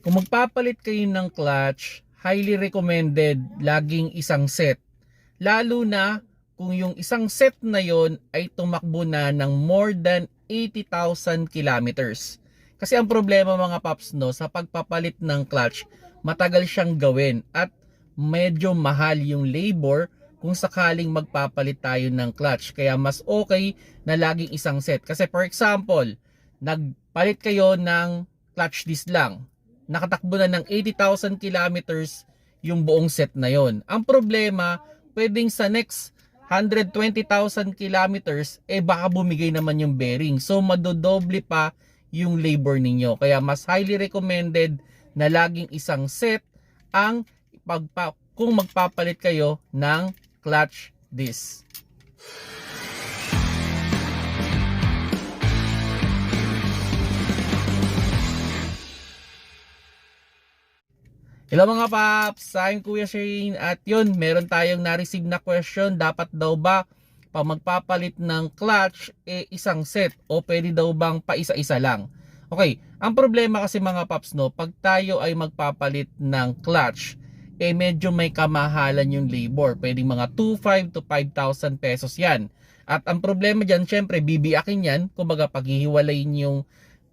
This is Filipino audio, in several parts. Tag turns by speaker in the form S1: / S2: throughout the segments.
S1: Kung magpapalit kayo ng clutch, highly recommended laging isang set. Lalo na kung yung isang set na yon ay tumakbo na ng more than 80,000 kilometers. Kasi ang problema mga paps no, sa pagpapalit ng clutch, matagal siyang gawin at medyo mahal yung labor kung sakaling magpapalit tayo ng clutch. Kaya mas okay na laging isang set. Kasi for example, nagpalit kayo ng clutch disc lang. Nakatakbo na ng 80,000 kilometers yung buong set na yon. Ang problema, pwedeng sa next 120,000 kilometers, eh baka bumigay naman yung bearing. So madodoble pa yung labor ninyo. Kaya mas highly recommended na laging isang set ang pagpa kung magpapalit kayo ng clutch disc. Hello mga paps, akin Kuya Shane at yun, meron tayong na-receive na question, dapat daw ba pag magpapalit ng clutch eh isang set o pwede daw bang pa isa-isa lang? Okay, ang problema kasi mga paps no, pag tayo ay magpapalit ng clutch, eh medyo may kamahalan yung labor. Pwedeng mga 2,500 to 5,000 pesos yan. At ang problema dyan, syempre, bibiyakin yan. Kumbaga, paghihiwalayin yung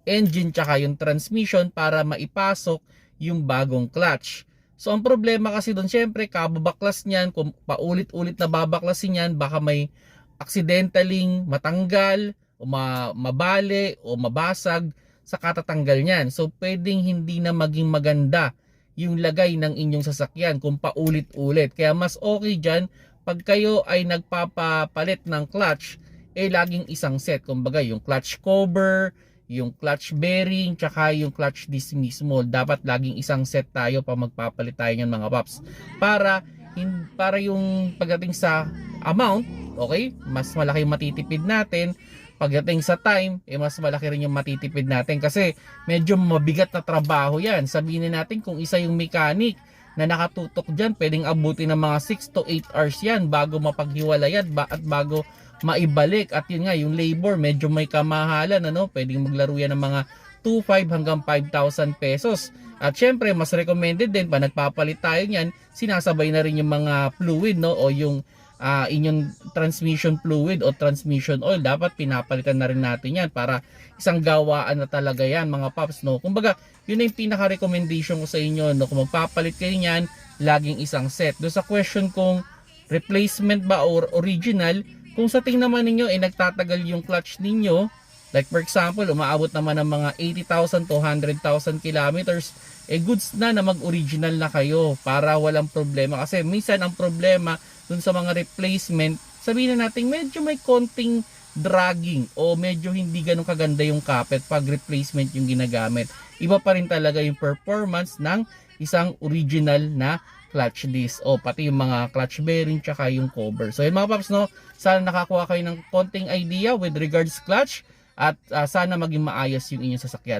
S1: engine tsaka yung transmission para maipasok yung bagong clutch. So, ang problema kasi doon, syempre, kababaklas niyan, kung paulit-ulit na babaklasin yan, baka may accidentaling matanggal, o ma- mabali, o mabasag sa katatanggal niyan. So, pwedeng hindi na maging maganda yung lagay ng inyong sasakyan kung paulit-ulit. Kaya mas okay dyan, pag kayo ay nagpapapalit ng clutch, eh laging isang set. Kumbaga, yung clutch cover, yung clutch bearing, tsaka yung clutch disc mismo. Dapat laging isang set tayo pa magpapalit tayo ng mga paps. Para, hin- para yung pagdating sa amount, okay, mas malaki yung matitipid natin. Pagdating sa time, eh mas malaki rin yung matitipid natin kasi medyo mabigat na trabaho yan. Sabihin na natin kung isa yung mechanic na nakatutok dyan, pwedeng abutin ng mga 6 to 8 hours yan bago mapaghiwalay at, ba- at bago maibalik. At yun nga, yung labor, medyo may kamahalan, ano? Pwedeng maglaro yan ng mga 2,500 hanggang 5,000 pesos. At syempre, mas recommended din, pa nagpapalit tayo niyan, sinasabay na rin yung mga fluid, no? O yung ah, inyong transmission fluid o transmission oil. Dapat pinapalitan na rin natin yan para isang gawaan na talaga yan, mga paps, no? Kumbaga, yun na yung pinaka-recommendation ko sa inyo, no? Kung magpapalit kayo niyan, laging isang set. Doon sa question kung replacement ba or original, kung sa tingin naman ninyo ay nagtatagal yung clutch ninyo, like for example, umaabot naman ng mga 80,000 to 100,000 kilometers, eh goods na na mag-original na kayo para walang problema. Kasi minsan ang problema dun sa mga replacement, sabihin na natin medyo may konting dragging o medyo hindi ganun kaganda yung kapit pag replacement yung ginagamit. Iba pa rin talaga yung performance ng isang original na clutch disc o pati yung mga clutch bearing tsaka yung cover. So yun mga paps no, sana nakakuha kayo ng konting idea with regards clutch at ah, sana maging maayos yung inyong sasakyan.